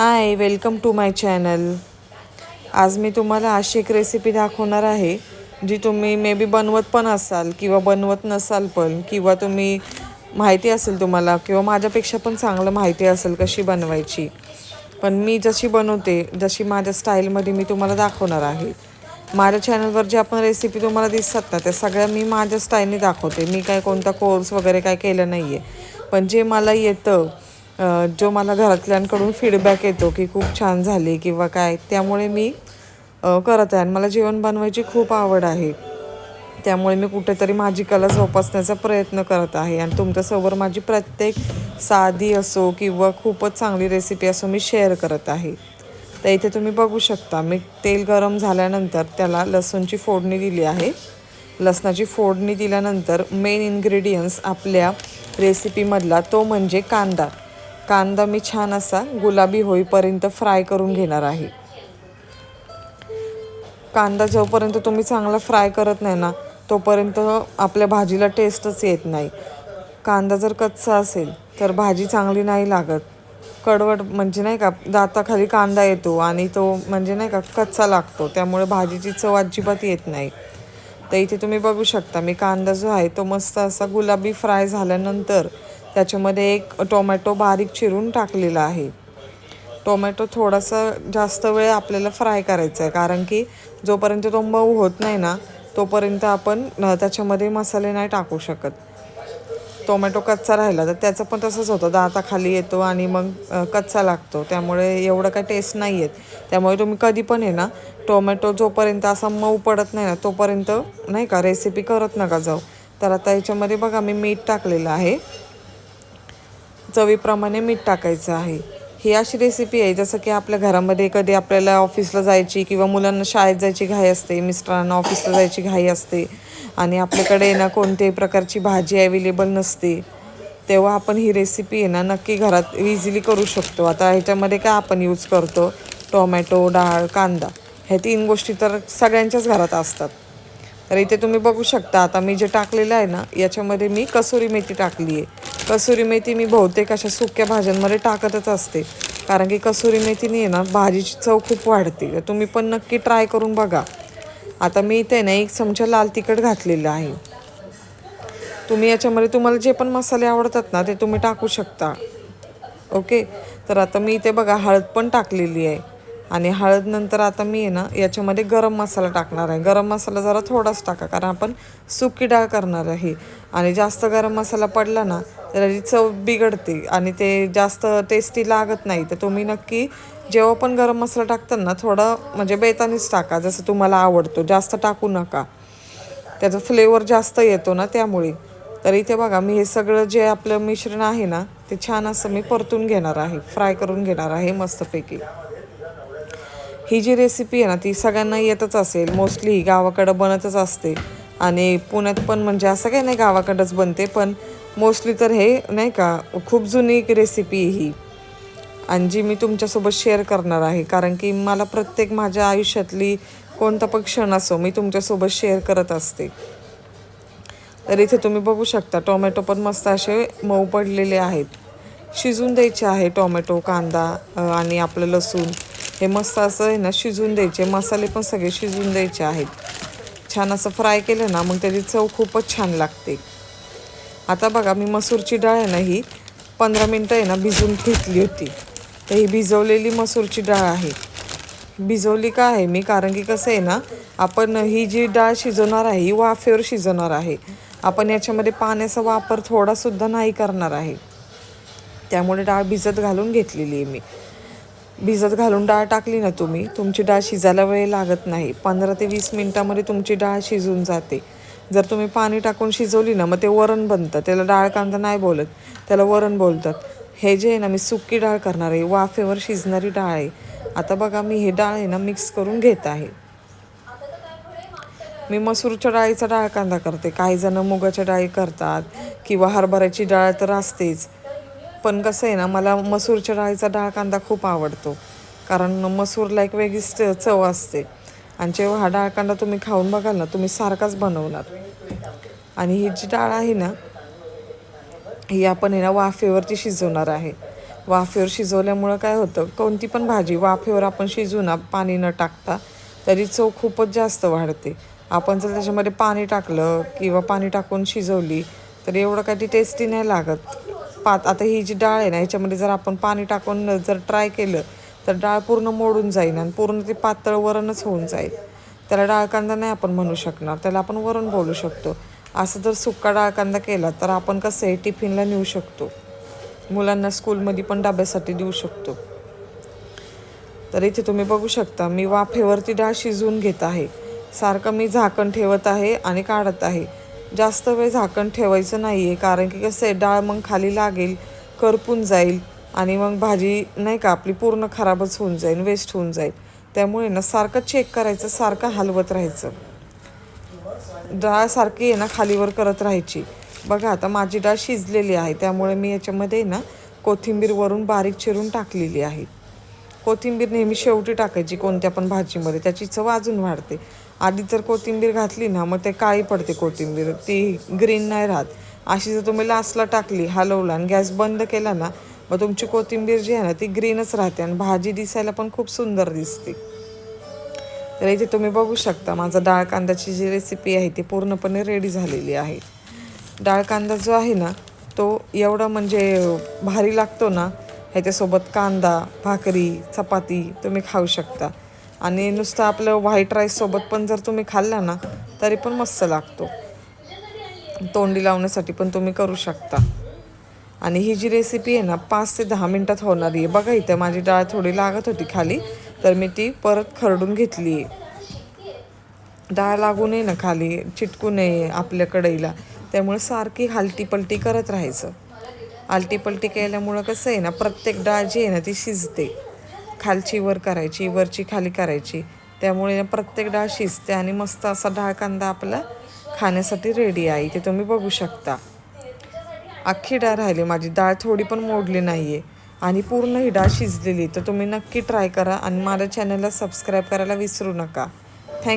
Hi welcome to my channel आज मी तुम्हाला अशी एक रेसिपी दाखवणार आहे जी तुम्ही मे बी बनवत पण असाल किंवा बनवत नसाल पण किंवा तुम्ही माहिती असेल तुम्हाला किंवा माझ्यापेक्षा पण चांगलं माहिती असेल कशी बनवायची. पण मी जशी बनवते जशी माझ्या स्टाईलमध्ये मी तुम्हाला दाखवणार आहे. माझ्या चॅनलवर जे आपण रेसिपी तुम्हाला दिसतात ना त्या सगळ्या मी माझ्या स्टाईलने दाखवते. मी काय कोणता कोर्स वगैरे काय केलं नाही आहे पण जे मला येतं जो मला घरातल्यांकडून फीडबॅक येतो की खूप छान झाली किंवा काय त्यामुळे मी करत आहे. आणि मला जेवण बनवायची खूप आवड आहे. त्यामुळे मी कुठेतरी माझी कला जोपासण्याचा प्रयत्न करत आहे. आणि तुमच्यासोबत माझी प्रत्येक साधी असो किंवा खूपच चांगली रेसिपी असो मी शेअर करत आहे. तर इथे तुम्ही बघू शकता मी तेल गरम झाल्यानंतर त्याला लसूणची फोडणी दिली आहे. लसणाची फोडणी दिल्यानंतर मेन इन्ग्रेडियंट्स आपल्या रेसिपीमधला तो म्हणजे कांदा. कांदा मी छान असा गुलाबी होईपर्यंत फ्राय करून घेणार आहे. कांदा जोपर्यंत तुम्ही चांगला फ्राय करत नाही ना तोपर्यंत आपल्या भाजीला टेस्टच येत नाही. कांदा जर कच्चा असेल तर भाजी चांगली नाही लागत. कडवट म्हणजे नाही का दाताखाली कांदा येतो आणि तो म्हणजे नाही का कच्चा लागतो. त्यामुळे भाजीची चव अजिबात येत नाही. तर इथे तुम्ही बघू शकता मी कांदा जो आहे तो मस्त असा गुलाबी फ्राय झाल्यानंतर त्याच्यामध्ये एक टोमॅटो बारीक चिरून टाकलेला आहे. टोमॅटो थोडासा जास्त वेळ आपल्याला फ्राय करायचा आहे कारण की जोपर्यंत तो मऊ होत नाही ना तोपर्यंत आपण त्याच्यामध्ये मसाले नाही टाकू शकत. टोमॅटो कच्चा राहिला तर त्याचं पण तसंच होतं. दाताखाली येतो आणि मग कच्चा लागतो. त्यामुळे एवढं काय टेस्ट नाही येत. त्यामुळे तुम्ही कधी पण आहे ना टोमॅटो जोपर्यंत असा मऊ पडत नाही ना तोपर्यंत नाही का रेसिपी करत नका जाऊ. तर आता याच्यामध्ये बघा मी मीठ टाकलेलं आहे. चवीप्रमाणे मीठ टाकायचं आहे. ही अशी रेसिपी आहे जसं की आपल्या घरामध्ये कधी आपल्याला ऑफिसला जायची किंवा मुलांना शाळेत जायची घाई असते मिस्टरांना ऑफिसला जायची घाई असते आणि आपल्याकडे ना कोणत्याही प्रकारची भाजी अवेलेबल नसते तेव्हा आपण ही रेसिपी आहे ना नक्की घरात इझिली करू शकतो. आता ह्याच्यामध्ये काय आपण यूज करतो? टोमॅटो डाळ कांदा. ह्या तीन गोष्टी तर सगळ्यांच्याच घरात असतात. तर इथे तुम्ही बघू शकता आता मी जे टाकलेलं आहे ना याच्यामध्ये मी कसुरी मेथी टाकली आहे. कसुरी मेथी मी बहुतेक अशा सुक्या भाज्यांमध्ये टाकतच असते. कारण की कसुरी मेथीने आहे ना भाजीची चव खूप वाढते. तर तुम्ही पण नक्की ट्राय करून बघा. आता मी इथे ना एक चमचा लाल तिखट घातलेलं आहे. तुम्ही याच्यामध्ये तुम्हाला जे पण मसाले आवडतात ना ते तुम्ही टाकू शकता. ओके? तर आता मी इथे बघा हळद पण टाकलेली आहे. आणि हळद नंतर आता मी आहे ना याच्यामध्ये गरम मसाला टाकणार आहे. गरम मसाला जरा थोडाच टाका कारण आपण सुकी डाळ करणार आहे. आणि जास्त गरम मसाला पडला ना तर त्याची चव बिघडते आणि ते जास्त टेस्टी लागत नाही. तर तुम्ही नक्की जेव्हा पण गरम मसाला टाकताना ना थोडं म्हणजे बेतानीच टाका जसं तुम्हाला आवडतो. जास्त टाकू नका. त्याचा फ्लेवर जास्त येतो ना त्यामुळे. तर इथे बघा मी हे सगळं जे आपलं मिश्रण आहे ना ते छान असं मी परतून घेणार आहे. फ्राय करून घेणार आहे मस्तपैकी. ही जी रेसिपी आहे ना ती सगळ्यांना येतच असेल. मोस्टली ही गावाकडं बनतच असते. आणि पुण्यात पण म्हणजे असं काही नाही गावाकडंच बनते पण मोस्टली तर हे नाही का खूप जुनी एक रेसिपी ही. आणि जी मी तुमच्यासोबत शेअर करणार आहे कारण की मला प्रत्येक माझ्या आयुष्यातली कोणता पण क्षण असो मी तुमच्यासोबत शेअर करत असते. तर इथे तुम्ही बघू शकता टोमॅटो पण मस्त असे मऊ पडलेले आहेत. शिजून द्यायचे आहे टोमॅटो कांदा आणि आपलं लसूण. हे मस्त असं आहे ना शिजून द्यायचे. मसाले पण सगळे शिजून द्यायचे आहेत. छान असं फ्राय केलं ना मग त्याची चव खूपच छान लागते. आता बघा मी मसूरची डाळ आहे ना ही पंधरा मिनटं आहे ना भिजून घेतली होती. तर ही भिजवलेली मसूरची डाळ आहे. भिजवली का आहे मी? कारण की कसं आहे ना आपण ही जी डाळ शिजवणार आहे ही वाफेवर शिजवणार आहे. आपण याच्यामध्ये पाण्याचा वापर थोडासुद्धा नाही करणार आहे. त्यामुळे डाळ भिजत घालून घेतलेली आहे मी. भिजत घालून डाळ टाकली ना तुम्ही तुमची डाळ शिजायला वेळ लागत नाही. पंधरा ते वीस मिनटामध्ये तुमची डाळ शिजून जाते. जर तुम्ही पाणी टाकून शिजवली ना मग ते वरण बनतं. त्याला डाळ कांदा नाही बोलत त्याला वरण बोलतात. हे जे आहे ना मी सुकी डाळ करणार आहे वाफेवर शिजणारी डाळ आहे. आता बघा मी हे डाळ आहे ना मिक्स करून घेत आहे. मी मसूरच्या डाळीचा डाळ कांदा करते. काही जण मुगाच्या डाळी करतात किंवा हरभऱ्याची डाळ तर असतेच. पण कसं आहे ना मला मसूरच्या डाळीचा डाळ कांदा खूप आवडतो. कारण मसूरला एक वेगळीच चव असते. आणि जेव्हा हा डाळ कांदा तुम्ही खाऊन बघाल ना तुम्ही सारखाच बनवणार. आणि ही जी डाळ आहे ना ही आपण आहे ना वाफेवरती शिजवणार आहे. वाफेवर शिजवल्यामुळं काय होतं कोणती पण भाजी वाफेवर आपण शिजू ना पाणी न टाकता तरी चव खूपच जास्त वाढते. आपण जर त्याच्यामध्ये पाणी टाकलं किंवा पाणी टाकून शिजवली तर एवढं काही टेस्टी नाही लागत. पात. आता ही जी डाळ आहे ना ह्याच्यामध्ये जर आपण पाणी टाकून जर ट्राय केलं तर डाळ पूर्ण मोडून जाईल आणि पूर्ण ते पातळ वरणच होऊन जाईल. त्याला डाळ कांदा नाही आपण म्हणू शकणार. त्याला आपण वरण बोलू शकतो. असं जर सुक्का डाळ कांदा केला तर आपण कसं आहे टिफिनला नेऊ शकतो. मुलांना स्कूलमध्ये पण डब्यासाठी देऊ शकतो. तर इथे तुम्ही बघू शकता मी वाफेवरती डाळ शिजवून घेत आहे. सारखं मी झाकण ठेवत आहे आणि काढत आहे. जास्त वेळ झाकण ठेवायचं नाही आहे कारण की कसं आहे डाळ मग खाली लागेल करपून जाईल आणि मग भाजी नाही का आपली पूर्ण खराबच होऊन जाईल वेस्ट होऊन जाईल. त्यामुळे ना सारखं चेक करायचं सारखं हलवत राहायचं. डाळ सारखी आहे ना खालीवर करत राहायची. बघा आता माझी डाळ शिजलेली आहे त्यामुळे मी याच्यामध्ये ना कोथिंबीरवरून बारीक चिरून टाकलेली आहे. कोथिंबीर नेहमी शेवटी टाकायची कोणत्या पण भाजीमध्ये त्याची चव अजून वाढते. आधी जर कोथिंबीर घातली ना मग ते काळी पडते कोथिंबीर. ती ग्रीन नाही राहत. अशी जर तुम्ही लास्टला टाकली हलवला आणि गॅस बंद केला ना मग तुमची कोथिंबीर जी आहे ना ती ग्रीनच राहते आणि भाजी दिसायला पण खूप सुंदर दिसते. तर इथे तुम्ही बघू शकता माझा डाळ कांद्याची जी रेसिपी आहे ती पूर्णपणे रेडी झालेली आहे. डाळ कांदा जो आहे ना तो एवढा म्हणजे भारी लागतो ना ह्याच्यासोबत कांदा भाकरी चपाती तुम्ही खाऊ शकता. आणि नुसतं आपलं व्हाईट राईससोबत पण जर तुम्ही खाल्ला ना तरी पण मस्त लागतो. तोंडी लावण्यासाठी पण तुम्ही करू शकता. आणि ही जी रेसिपी आहे ना पाच ते दहा मिनटात होणारी आहे. बघा इथं माझी डाळ थोडी लागत होती खाली तर मी ती परत खरडून घेतली आहे. डाळ लागू नये ना खाली चिटकू नये आपल्या कढईला. त्यामुळे सारखी हलटीपलटी करत राहायचं. आलटीपलटी केल्यामुळं कसं आहे ना प्रत्येक डाळ जी आहे ना ती शिजते. खालची वर करायची वरची खाली करायची. त्यामुळे प्रत्येक डाळ शिजते आणि मस्त असा डाळ कांदा आपला खाण्यासाठी रेडी आहे. ते तुम्ही बघू शकता. अख्खी डाळ राहिली माझी. डाळ थोडी पण मोडली नाही आहे आणि पूर्ण ही डाळ शिजलेली तर तुम्ही नक्की ट्राय करा आणि माझ्या चॅनलला सबस्क्राईब करायला विसरू नका. थँक्यू